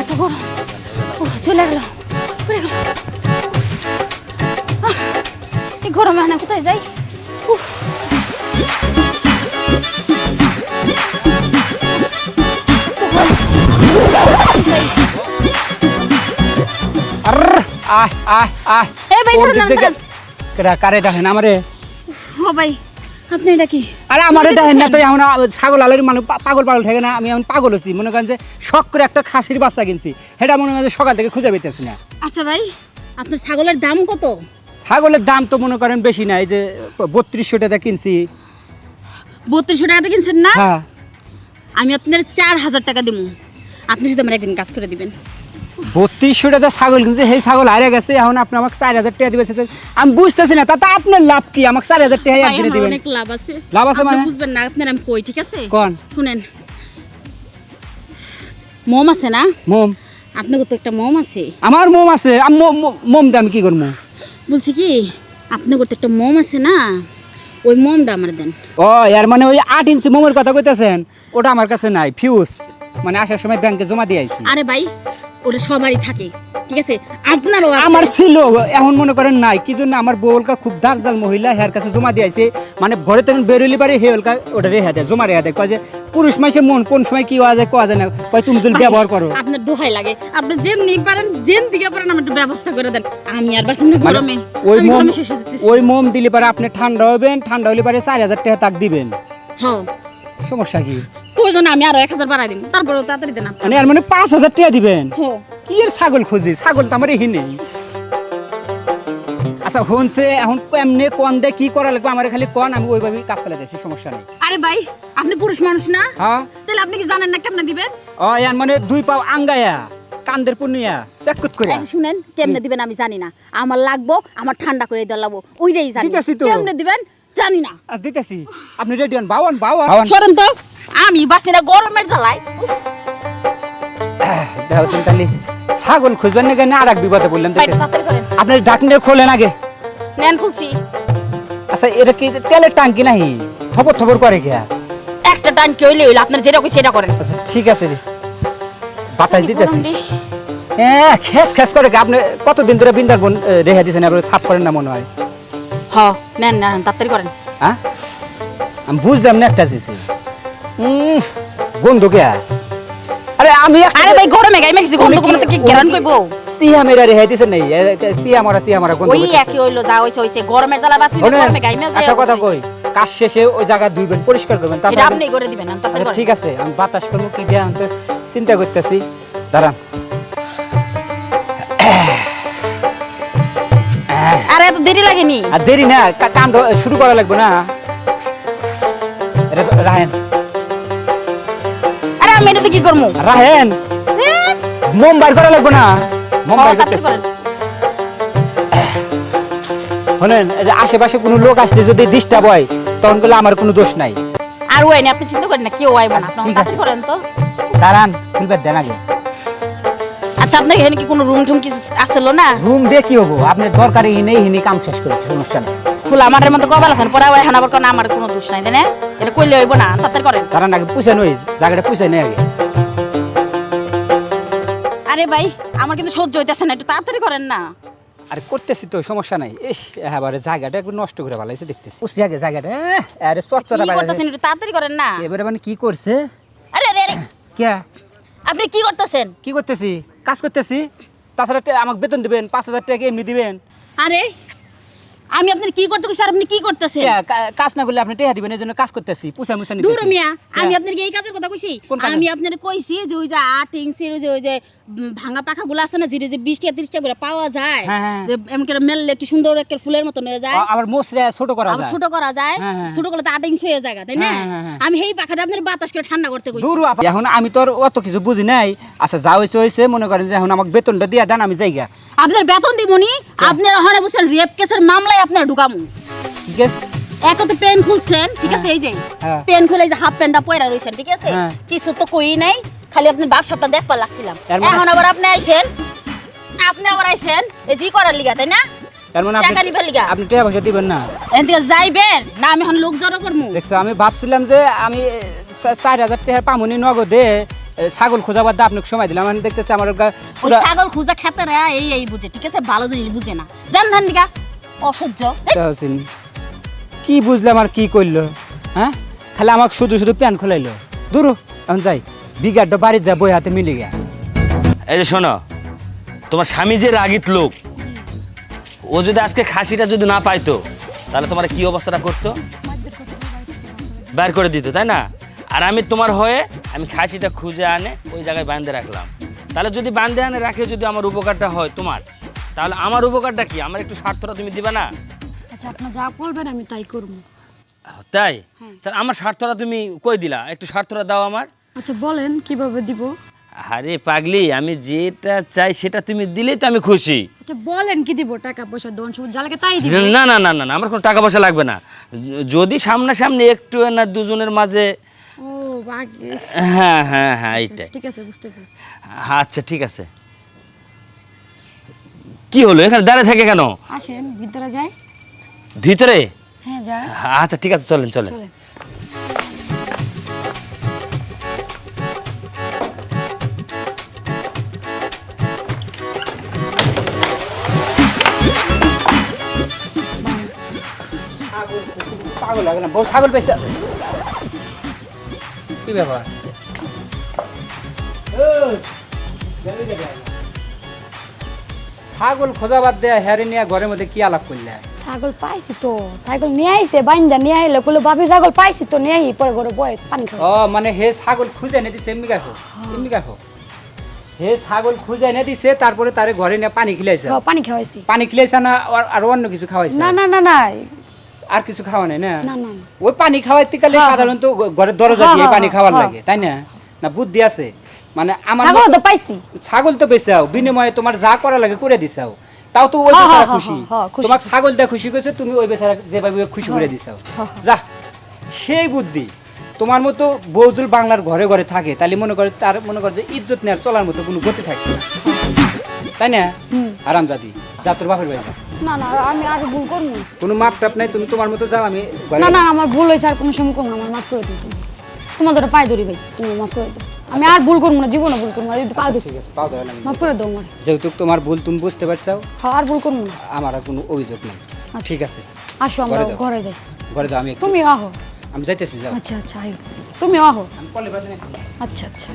এত গরম ও চলে গেল। পড়ে গেল। এই গরমে আনা কোথায় যাই? উফ। আহ আহ আহ। এই ভাই, ধরুন, কারে ডাকেন আমারে? ও ভাই। আপনি এটা কি? আরে আমারে ডাকেন না তো। এখন ছাগল আলের মানুষ পাগল পাগল থাকে না আমি এখন পাগল হচ্ছি। মনে করেন যে শখ করে একটা খাসির বাচ্চা কিনছি। সেটা মনে হয় যে সকাল থেকে খুঁজে পেতেছি না। আচ্ছা ভাই আপনার ছাগলের দাম কত? ছাগলের দাম তো মনে করেন বেশি না এই যে বত্রিশশো টাকা কিনছি। বত্রিশশো টাকাতে কিনছেন না? হ্যাঁ। আমি আপনার চার হাজার টাকা দিব আপনি শুধু আমার একদিন কাজ করে দিবেন। বত্রিশশো টাকা ছাগল কিনছে সেই ছাগল হারিয়ে গেছে এখন আপনি আমাকে চার হাজার টাকা দিবেন আমি বুঝতেছি না তাতে আপনার লাভ কি? আমাকে চার হাজার টাকা একদিনে আমার দিবেন। অনেক লাভ আছে। লাভ আছে মানে? বুঝবেন না আপনার আমি কই ঠিক আছে? কোন? শুনেন। মোম আছে না? মোম? আপনার তো একটা মোম আছে। আমার মোম আছে আমি মোম- দাম কি করব? বলছি কি আপনার তো একটা মোম আছে না? ওই মোমটা আমার দেন। ও এর মানে ওই আট ইঞ্চি মোমের কথা কইতেছেন ওটা আমার কাছে নাই ফিউজ মানে আসার সময় ব্যাংকে জমা দিয়ে আইছি। আরে ভাই ওটা সবারই থাকে ঠিক আছে? আপনারও আছে। আমার ছিল এখন মনে করেন নাই কি জন্য আমার বউলকা খুব দারজাল মহিলা হের কাছে জমা দিয়েছে। মানে ঘরে তখন বেরোলি পারে হে ওলকা ওটা রেহা দেয় জমা রেহা দেয়। কয় যে পুরুষ মাসে মন কোন সময় কি হওয়া যায় কোয়া যায় না। কয় তুমি যদি ব্যবহার করো। আপনার দোহাই লাগে। আপনি যেমনি পারেন যেন দিকে পারেন আমার একটু ব্যবস্থা করে দেন। আমি আর বাসি না মানে গরমে ওই আমি মোম গরমে শেষ ওই মোম দিলে পারে আপনি ঠান্ডা হবেন ঠান্ডা হলে পারে চার হাজার টাকা তাক দিবেন। হ্যাঁ। সমস্যা কি? প্রয়োজন আমি আরও এক হাজার বাড়াই দিন তারপরে তাড়াতাড়ি দেন মানে আর মানে পাঁচ হাজার টাকা দিবেন? কি এর ছাগল খুঁজি? ছাগল তো আমার এহি নেই। আচ্ছা হনছে এখন এমনি কন দে কি করা লাগবে? আমার খালি কন আমি ওইভাবেই কাজ সমস্যা নেই। আরে ভাই আপনি পুরুষ মানুষ না? হ্যাঁ। তাহলে আপনি কি জানেন না কেমনে দিবেন? ও ইয়ান মানে দুই পাও আঙ্গায়া কান্দের পুনিয়া চেকুত করে শুনেন কেমনে দিবেন আমি জানি না। আমার লাগবো আমার ঠান্ডা করে দেওয়া লাগবো ওইটাই জানি। কেমনে দিবেন? জানি না। আজ দিতেছি। আপনি রেডি হন? বাওয়ান বাওয়ান সরেন তো। আমি বাসি না গরমের ছাগল খুঁজবেন না কেন? আর এক বিপদে বললেন ডাকনে খোলেন আগে। নেন খুলছি। আচ্ছা এটা কি তেলের টাঙ্কি নাহি থপর থপর করে গিয়া একটা টানকে হইলে হইলে আপনার যেটা কই সেটা করেন। আচ্ছা ঠিক আছে রে। বাতাস দিতেছি। হ্যাঁ খেস খেস করে কি? আপনি কতদিন ধরে বিন্দারবন রেখে দিয়েছেন আপনি সাফ করেন না মনে হয়। হ নেন নেন তাড়াতাড়ি করেন। হ্যাঁ আমি বুঝলাম না একটা জিনিস। উম, বন্ধু কে আরে? আমি আরে ভাই গরমে কিছু গন্ধ কমতে কি গেরান কইবো? সিয়া মেরা দিছে নাই সিয়া মারা সিয়া মারা গন্ধ ওই একই হইল যা হইছে হইছে। গরমের জ্বালা বাঁচি গরমে যায় একটা কথা কই কাজ শেষে ওই জায়গা ধুইবেন পরিষ্কার করবেন তারপর আপনি করে দিবেন আচ্ছা, ঠিক আছে আমি বাতাস করব কি দেয়া আমি চিন্তা করতেছি। দাঁড়ান। আরে এত দেরি লাগেনি? আর দেরি না কাম শুরু করা লাগবে না। রাহেন। আরে আমি এটাতে কি করব? রাহেন মোম বার করা লাগবে না। মোম বার করেন। শোনেন এই যে আশেপাশে কোনো লোক আসলে যদি ডিস্টার্ব হয় তখন বলে আমার কোনো দোষ নাই। আর ওই না আপনি চিন্তা করেন না কেউ আইব না। আচ্ছা, আপনি করেন তো। দাঁড়ান খুলবে দেন আগে। আচ্ছা আপনার এখানে কি কোনো রুম টুম কিছু আসলো না? রুম দিয়ে কি হব? আপনি দরকারি হিনে হিনি কাম শেষ করেছে অনুষ্ঠানে। ফুল আমাদের মতো কবাল আছেন পরে এখন আবার কোন আমার কোনো দোষ নাই তাই না? এটা কইলে হইব না তাড়াতাড়ি করেন। দাঁড়ান আগে পুষে নই জায়গাটা পুষে নেই আগে। আরে ভাই আমার কিন্তু সহ্য হইতেছে না একটু তাড়াতাড়ি করেন না। আরে করতেছি তো সমস্যা নাই। ইস এবারে জায়গাটা একটু নষ্ট করে ভালাইছে দেখতেছি। পুষি আগে জায়গাটা আরে কি বাইরে করতেছেন একটু তাড়াতাড়ি করেন না। এবারে মানে কি করছে? আরে আরে আরে। কে? আপনি কি করতেছেন? কি করতেছি? কাজ করতেছি তাছাড়া আমাকে বেতন দিবেন পাঁচ হাজার টাকা এমনি দিবেন। আরে আমি আপনার কি করতে কইছি আর আপনি কি করতেছেন? কাজ না করলে আপনি টেহা দিবেন এই জন্য কাজ করতেছি পুষা মুছা দূর নিতেছি মিয়া আমি কে? আপনাকে এই কাজের কথা কইছি? আমি আপনার কইছি যে ওই যে আট ইঞ্চির ওই যে ওই যে ভাঙা পাখা গুলো আছে না যেটা যে বিশ টাকা ত্রিশ টাকা করে পাওয়া যায় হ্যাঁ, হ্যাঁ। যে এমন করে মেললে কি সুন্দর একটা ফুলের মতন হয়ে যায়। আবার মোসরে ছোট করা যায়। ছোট করা যায়। হ্যাঁ। ছোট করলে তো আট ইঞ্চি হয়ে যায় তাই না। আমি সেই পাখাটা আপনার বাতাস করে ঠান্ডা করতে কইছি। দূর এখন আমি তো অত কিছু বুঝি নাই। আচ্ছা যা হয়েছে হয়েছে মনে করেন যে এখন আমাকে বেতনটা দিয়ে দেন আমি যাইগা। আপনার বেতন দিবনি আপনার ওখানে বসেন রেপ কেসের মামলায় আপনার ঢুকামু। ঠিক আছে এক তো পেন খুলছেন ঠিক আছে এই যে হ্যাঁ। পেন খুলে যে হাফ প্যান্টটা পয়রা রইছেন ঠিক আছে? হ্যাঁ। কিছু তো কই নাই খালি আপনি ব্যবসাটা দেখবার লাগছিলাম। মানে- এখন আবার আপনি আইছেন আপনি আবার আইছেন এই জি করার লিগা তাই না? মানে টাকা আপনি টাকা পয়সা দিবেন না। এদিকে যাইবেন না আমি এখন লোক জড়ো করমু। দেখছ আমি ভাবছিলাম যে আমি চার হাজার টাকার পামনি নগদে ছাগল খোঁজা বাদ আপনাকে সময় দিলাম। আমি দেখতেছি আমার ওই ছাগল খুঁজা খেতে রে এই এই বুঝে ঠিক আছে? ভালো জিনিস বুঝে না। জান ধান দিকা অসহ্য। কি বুঝলাম আর কি করল হ্যাঁ? খালি আমাকে শুধু শুধু প্যান খোলাইলো। দূর এখন যাই। বিঘাটা বাড়ির যা বই হাতে মিলে গিয়া। এই যে শোনো তোমার স্বামী যে রাগিত লোক ও যদি আজকে খাসিটা যদি না পাইতো তাহলে তোমার কি অবস্থাটা করতো? বের করে দিত তাই না? আর আমি তোমার হয়ে আমি খাসিটা খুঁজে আনে ওই জায়গায় বাঁধে রাখলাম। তাহলে যদি বাঁধে আনে রাখে যদি আমার উপকারটা হয় তোমার তাহলে আমার উপকারটা কি? আমার একটু স্বার্থটা তুমি দিবা না? আচ্ছা যা বলবেন আমি তাই করব। তাই? তাহলে আমার স্বার্থটা তুমি কই দিলা? একটু স্বার্থটা দাও আমার। আচ্ছা বলেন কীভাবে দিব? আরে পাগলি আমি যেটা চাই সেটা তুমি দিলেই তো আমি খুশি। আচ্ছা বলেন কি দিব? টাকা পয়সা দন সবুজ যা লাগে তাই দিব না না না না না আমার কোনো টাকা পয়সা লাগবে না। যদি সামনাসামনি একটু না দুজনের মাঝে হ্যাঁ হ্যাঁ হ্যাঁ এইটাই। ঠিক আছে বুঝতে পারছি। আচ্ছা ঠিক আছে। কি হলো? এখানে দাঁড়িয়ে থাকে কেন? আসেন ভিতরে যাই। ভিতরে? হ্যাঁ আচ্ছা ঠিক আছে চলেন চলেন। পাগল লাগে বউ ছাগল পেয়েছে। কি ব্যাপার। ছাগল খোঁজা বাদ দেয়া হ্যারে নিয়ে ঘরের মধ্যে কি আলাপ করলে? ছাগল পাইছি তো ছাগল নিয়ে আইছে বাইন্দা নিয়ে আইলে কইলো ভাবি ছাগল পাইছি তো নিয়ে আই পরে ঘরে বয়ে পানি খাও ও মানে হে ছাগল খুঁজে এনে দিছে এমনি কাকো? এমনি কাকো? হে ছাগল খুঁজে এনে দিছে তারপরে তারে ঘরে নিয়ে পানি খিলাইছে? হ্যাঁ, পানি খাওয়াইছি। পানি খিলাইছে না আর- আর অন্য কিছু খাওয়াইছে? না না না না আর কিছু খাওয়া নাই না। ওই পানি খাওয়াইতে গেলে হ্যাঁ, সাধারণত ঘরের দরজা হ্যাঁ, দিয়ে হ্যাঁ, পানি খাওয়ার হ্যাঁ। লাগে তাই না? না বুদ্ধি আছে। মানে আমার ছাগল তো পাইছি। ছাগল তো বেচাও বিনিময়ে তোমার যা করা লাগে করে দিছাও তাও তো ওই হ্যাঁ, বেচারা হ্যাঁ, খুশি। হ্যাঁ, হ্যাঁ। তোমার ছাগল দিয়ে খুশি করেছে তুমি ওই বেচারা যেভাবে খুশি করে দিছাও হ্যাঁ, হ্যাঁ। যা সেই বুদ্ধি। তোমার মতো বৌদুল বাংলার ঘরে ঘরে থাকে তাহলে মনে করে তার মনে করে যে ইজ্জত নেওয়ার চলার মতো কোনো গতি থাকে। তাই না? আরাম জাতি যা তোর বাপের বাড়ি। না না আমি আর ভুল করব না। কোনো মাপ টাপ নাই তুমি তোমার মতো যাও আমি না না আমার ভুল হয়েছে আর কোনো সময় করব না আমার মাফ করে দিও তুমি। তোমাদের পায়ে ধরি ভাই তুমি মাফ করে দাও। আমি আর ভুল করব না জীবনে ভুল করব না যদি পা দিচ্ছি ঠিক আছে পাও ধরে মাফ করে দাও আমার। যেহেতু তোমার ভুল তুমি বুঝতে পারছ হ্যাঁ, আর ভুল করব না। আমার আর কোনো অভিযোগ নেই। আচ্ছা। ঠিক আছে। আসো আমরা ঘরে যাই। ঘরে যাও আমি তুমি আহো। আমি যাইতেছি যাও। আচ্ছা আচ্ছা আয়ো। তুমি আহো। আমি বাজে আচ্ছা আচ্ছা।